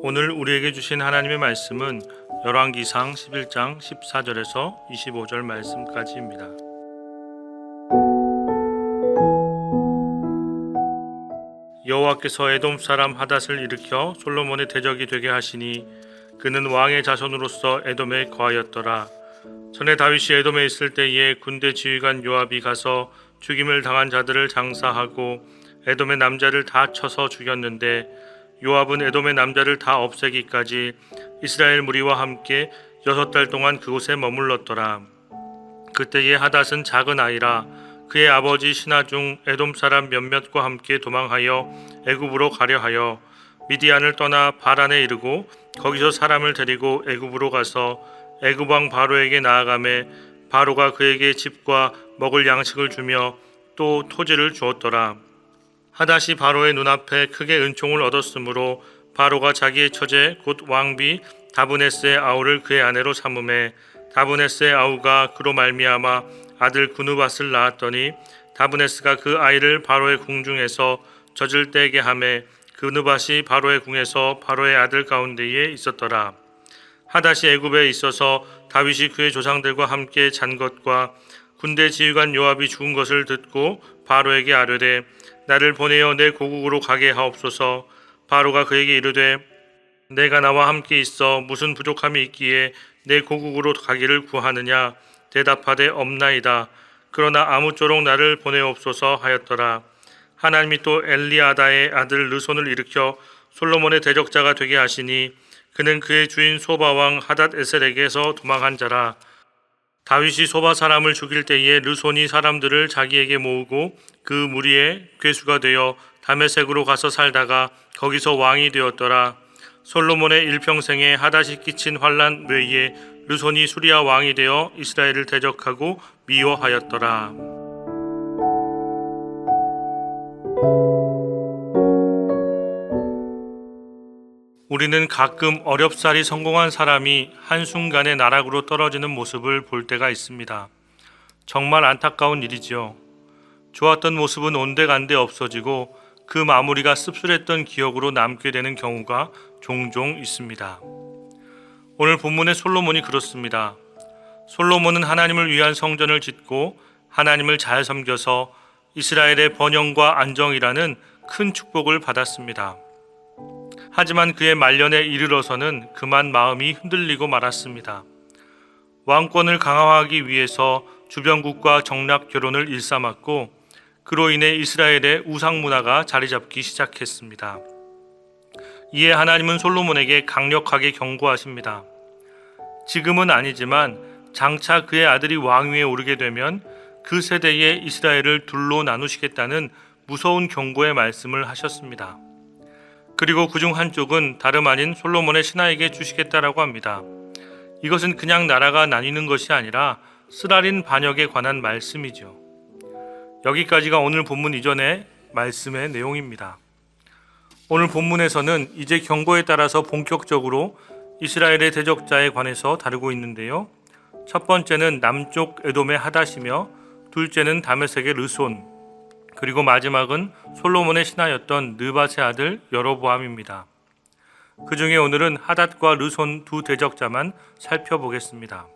오늘 우리에게 주신 하나님의 말씀은 열왕기상 11장 14절에서 25절 말씀까지입니다. 여호와께서 에돔 사람 하닷을 일으켜 솔로몬의 대적이 되게 하시니 그는 왕의 자손으로서 에돔에 거하였더라. 전에 다윗이 에돔에 있을 때에 군대 지휘관 요압이 가서 죽임을 당한 자들을 장사하고 에돔의 남자를 다 쳐서 죽였는데 요압은 에돔의 남자를 다 없애기까지 이스라엘 무리와 함께 여섯 달 동안 그곳에 머물렀더라. 그때의 하닷은 작은 아이라 그의 아버지 신하 중 에돔 사람 몇몇과 함께 도망하여 애굽으로 가려 하여 미디안을 떠나 바란에 이르고 거기서 사람을 데리고 애굽으로 가서 애굽 왕 바로에게 나아가매 바로가 그에게 집과 먹을 양식을 주며 또 토지를 주었더라. 하닷이 바로의 눈앞에 크게 은총을 얻었으므로 바로가 자기의 처제 곧 왕비 다브네스의 아우를 그의 아내로 삼음해 다브네스의 아우가 그로 말미암아 아들 구누밧을 낳았더니 다브네스가 그 아이를 바로의 궁중에서 젖을 떼게 하매 그누밧이 바로의 궁에서 바로의 아들 가운데에 있었더라. 하닷이 애굽에 있어서 다윗이 그의 조상들과 함께 잔 것과 군대 지휘관 요압이 죽은 것을 듣고 바로에게 아뢰되 나를 보내어 내 고국으로 가게 하옵소서. 바로가 그에게 이르되 내가 나와 함께 있어 무슨 부족함이 있기에 내 고국으로 가기를 구하느냐 대답하되 없나이다. 그러나 아무쪼록 나를 보내옵소서 하였더라. 하나님이 또 엘리아다의 아들 르손을 일으켜 솔로몬의 대적자가 되게 하시니 그는 그의 주인 소바 왕 하닷 에셀에게서 도망한 자라. 다윗이 소바 사람을 죽일 때에 르손이 사람들을 자기에게 모으고 그 무리의 괴수가 되어 다메섹으로 가서 살다가 거기서 왕이 되었더라. 솔로몬의 일평생에 하닷이 끼친 환란 외에 르손이 수리아 왕이 되어 이스라엘을 대적하고 미워하였더라. 우리는 가끔 어렵사리 성공한 사람이 한순간에 나락으로 떨어지는 모습을 볼 때가 있습니다. 정말 안타까운 일이지요. 좋았던 모습은 온데간데 없어지고 그 마무리가 씁쓸했던 기억으로 남게 되는 경우가 종종 있습니다. 오늘 본문의 솔로몬이 그렇습니다. 솔로몬은 하나님을 위한 성전을 짓고 하나님을 잘 섬겨서 이스라엘의 번영과 안정이라는 큰 축복을 받았습니다. 하지만 그의 말년에 이르러서는 그만 마음이 흔들리고 말았습니다. 왕권을 강화하기 위해서 주변국과 정략 결혼을 일삼았고 그로 인해 이스라엘의 우상 문화가 자리 잡기 시작했습니다. 이에 하나님은 솔로몬에게 강력하게 경고하십니다. 지금은 아니지만 장차 그의 아들이 왕위에 오르게 되면 그 세대에 이스라엘을 둘로 나누시겠다는 무서운 경고의 말씀을 하셨습니다. 그리고 그중 한쪽은 다름 아닌 솔로몬의 신하에게 주시겠다라고 합니다. 이것은 그냥 나라가 나뉘는 것이 아니라 쓰라린 반역에 관한 말씀이죠. 여기까지가 오늘 본문 이전의 말씀의 내용입니다. 오늘 본문에서는 이제 경고에 따라서 본격적으로 이스라엘의 대적자에 관해서 다루고 있는데요. 첫 번째는 남쪽 에돔의 하닷이며 둘째는 다메섹의 르손, 그리고 마지막은 솔로몬의 신하였던 느밧의 아들 여로보암입니다. 그 중에 오늘은 하닷과 르손 두 대적자만 살펴보겠습니다.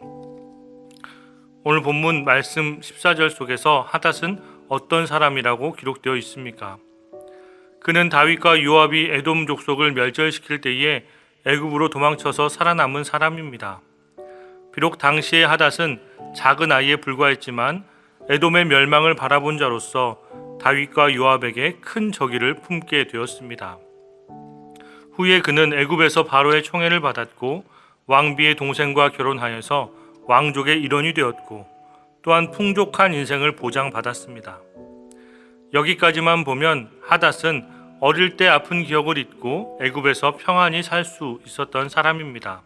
오늘 본문 말씀 14절 속에서 하닷은 어떤 사람이라고 기록되어 있습니까? 그는 다윗과 요압이 에돔 족속을 멸절시킬 때에 애굽으로 도망쳐서 살아남은 사람입니다. 비록 당시의 하닷은 작은 아이에 불과했지만 에돔의 멸망을 바라본 자로서 다윗과 요압에게 큰 적의를 품게 되었습니다. 후에 그는 애굽에서 바로의 총애를 받았고 왕비의 동생과 결혼하여서 왕족의 일원이 되었고 또한 풍족한 인생을 보장받았습니다. 여기까지만 보면 하닷은 어릴 때 아픈 기억을 잊고 애굽에서 평안히 살 수 있었던 사람입니다.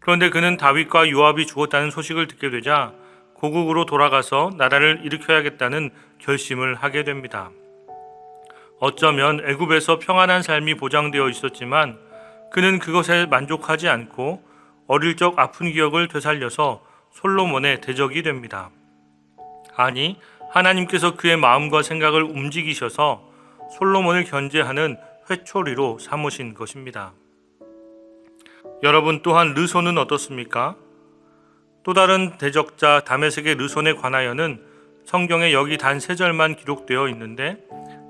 그런데 그는 다윗과 요압이 죽었다는 소식을 듣게 되자 고국으로 돌아가서 나라를 일으켜야겠다는 결심을 하게 됩니다. 어쩌면 애굽에서 평안한 삶이 보장되어 있었지만 그는 그것에 만족하지 않고 어릴 적 아픈 기억을 되살려서 솔로몬의 대적이 됩니다. 아니, 하나님께서 그의 마음과 생각을 움직이셔서 솔로몬을 견제하는 회초리로 삼으신 것입니다. 여러분 또한 르손은 어떻습니까? 또 다른 대적자 다메섹의 르손에 관하여는 성경에 여기 단 세 절만 기록되어 있는데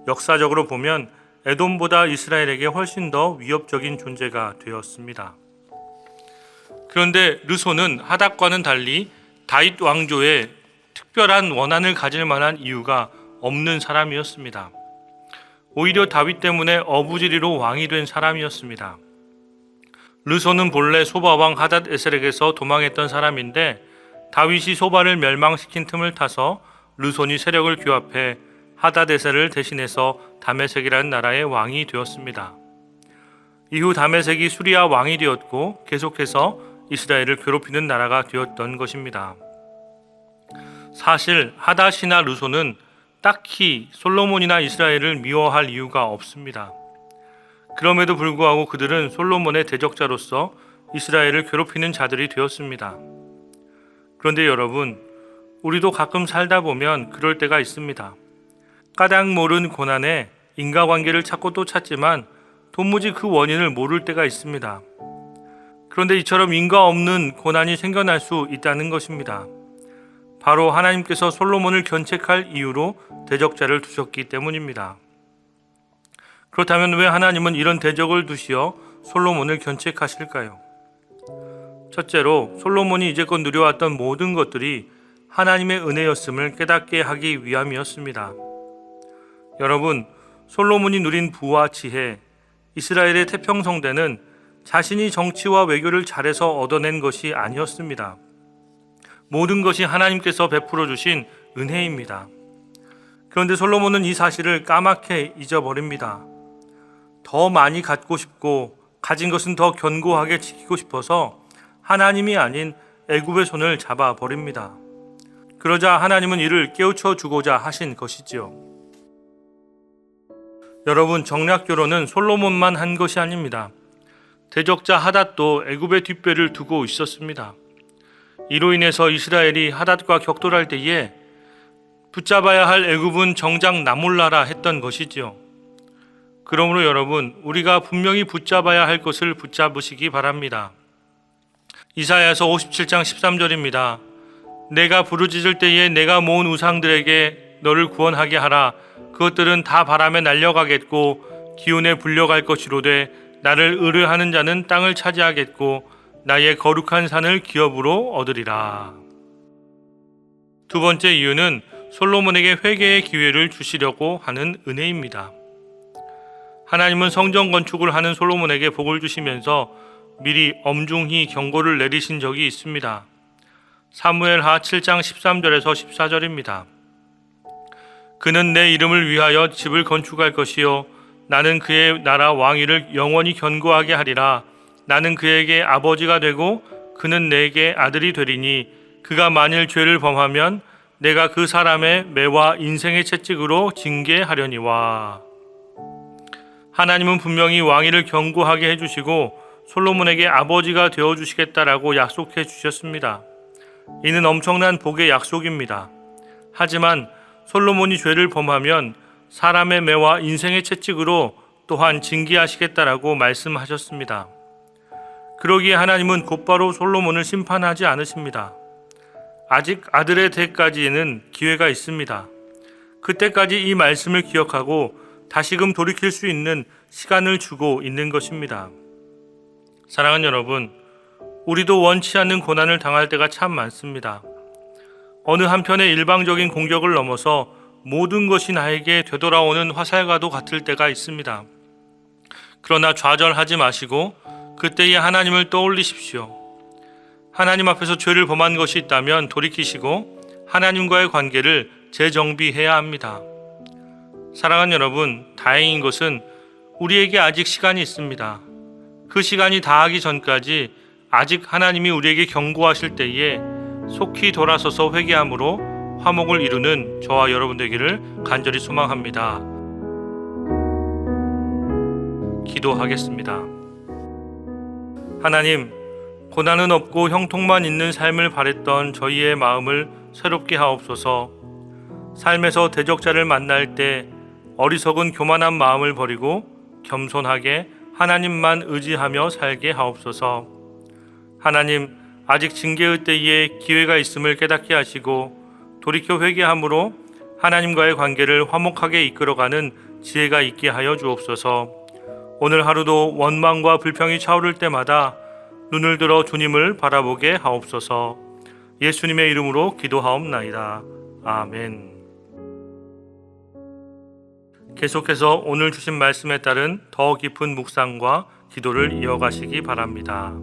역사적으로 보면 에돔보다 이스라엘에게 훨씬 더 위협적인 존재가 되었습니다. 그런데 르손은 하닥과는 달리 다윗 왕조에 특별한 원한을 가질 만한 이유가 없는 사람이었습니다. 오히려 다윗 때문에 어부지리로 왕이 된 사람이었습니다. 르손은 본래 소바 왕 하닷 에셀에게서 도망했던 사람인데 다윗이 소바를 멸망시킨 틈을 타서 르손이 세력을 규합해 하닷 에셀을 대신해서 다메섹이라는 나라의 왕이 되었습니다. 이후 다메섹이 수리아 왕이 되었고 계속해서 이스라엘을 괴롭히는 나라가 되었던 것입니다. 사실 하닷이나 르손은 딱히 솔로몬이나 이스라엘을 미워할 이유가 없습니다. 그럼에도 불구하고 그들은 솔로몬의 대적자로서 이스라엘을 괴롭히는 자들이 되었습니다. 그런데 여러분, 우리도 가끔 살다 보면 그럴 때가 있습니다. 까닭 모른 고난에 인과관계를 찾고 또 찾지만 도무지 그 원인을 모를 때가 있습니다. 그런데 이처럼 인과 없는 고난이 생겨날 수 있다는 것입니다. 바로 하나님께서 솔로몬을 견책할 이유로 대적자를 두셨기 때문입니다. 그렇다면 왜 하나님은 이런 대적을 두시어 솔로몬을 견책하실까요? 첫째로 솔로몬이 이제껏 누려왔던 모든 것들이 하나님의 은혜였음을 깨닫게 하기 위함이었습니다. 여러분, 솔로몬이 누린 부와 지혜, 이스라엘의 태평성대는 자신이 정치와 외교를 잘해서 얻어낸 것이 아니었습니다. 모든 것이 하나님께서 베풀어 주신 은혜입니다. 그런데 솔로몬은 이 사실을 까맣게 잊어버립니다. 더 많이 갖고 싶고 가진 것은 더 견고하게 지키고 싶어서 하나님이 아닌 애굽의 손을 잡아 버립니다. 그러자 하나님은 이를 깨우쳐 주고자 하신 것이지요. 여러분 정략 결혼은 솔로몬만 한 것이 아닙니다. 대적자 하닷도 애굽의 뒷배를 두고 있었습니다. 이로 인해서 이스라엘이 하닷과 격돌할 때에 붙잡아야 할 애굽은 정작 나몰라라 했던 것이지요. 그러므로 여러분, 우리가 분명히 붙잡아야 할 것을 붙잡으시기 바랍니다. 이사야서 57장 13절입니다. 내가 부르짖을 때에 내가 모은 우상들에게 너를 구원하게 하라. 그것들은 다 바람에 날려가겠고 기운에 불려갈 것이로되 나를 의뢰하는 자는 땅을 차지하겠고 나의 거룩한 산을 기업으로 얻으리라. 두 번째 이유는 솔로몬에게 회개의 기회를 주시려고 하는 은혜입니다. 하나님은 성전 건축을 하는 솔로몬에게 복을 주시면서 미리 엄중히 경고를 내리신 적이 있습니다. 사무엘하 7장 13절에서 14절입니다. 그는 내 이름을 위하여 집을 건축할 것이요 나는 그의 나라 왕위를 영원히 견고하게 하리라 나는 그에게 아버지가 되고 그는 내게 아들이 되리니 그가 만일 죄를 범하면 내가 그 사람의 매와 인생의 채찍으로 징계하려니와 하나님은 분명히 왕위를 견고하게 해주시고 솔로몬에게 아버지가 되어 주시겠다라고 약속해 주셨습니다. 이는 엄청난 복의 약속입니다. 하지만 솔로몬이 죄를 범하면 사람의 매와 인생의 채찍으로 또한 징계하시겠다라고 말씀하셨습니다. 그러기에 하나님은 곧바로 솔로몬을 심판하지 않으십니다. 아직 아들의 대까지는 기회가 있습니다. 그때까지 이 말씀을 기억하고 다시금 돌이킬 수 있는 시간을 주고 있는 것입니다. 사랑하는 여러분, 우리도 원치 않는 고난을 당할 때가 참 많습니다. 어느 한편의 일방적인 공격을 넘어서 모든 것이 나에게 되돌아오는 화살과도 같을 때가 있습니다. 그러나 좌절하지 마시고 그때에 하나님을 떠올리십시오. 하나님 앞에서 죄를 범한 것이 있다면 돌이키시고 하나님과의 관계를 재정비해야 합니다. 사랑하는 여러분, 다행인 것은 우리에게 아직 시간이 있습니다. 그 시간이 다하기 전까지 아직 하나님이 우리에게 경고하실 때에 속히 돌아서서 회개함으로 화목을 이루는 저와 여러분 되기를 간절히 소망합니다. 기도하겠습니다. 하나님, 고난은 없고 형통만 있는 삶을 바랬던 저희의 마음을 새롭게 하옵소서. 삶에서 대적자를 만날 때 어리석은 교만한 마음을 버리고 겸손하게 하나님만 의지하며 살게 하옵소서. 하나님, 아직 징계의 때에 기회가 있음을 깨닫게 하시고 돌이켜 회개함으로 하나님과의 관계를 화목하게 이끌어가는 지혜가 있게 하여 주옵소서. 오늘 하루도 원망과 불평이 차오를 때마다 눈을 들어 주님을 바라보게 하옵소서. 예수님의 이름으로 기도하옵나이다. 아멘. 계속해서 오늘 주신 말씀에 따른 더 깊은 묵상과 기도를 이어가시기 바랍니다.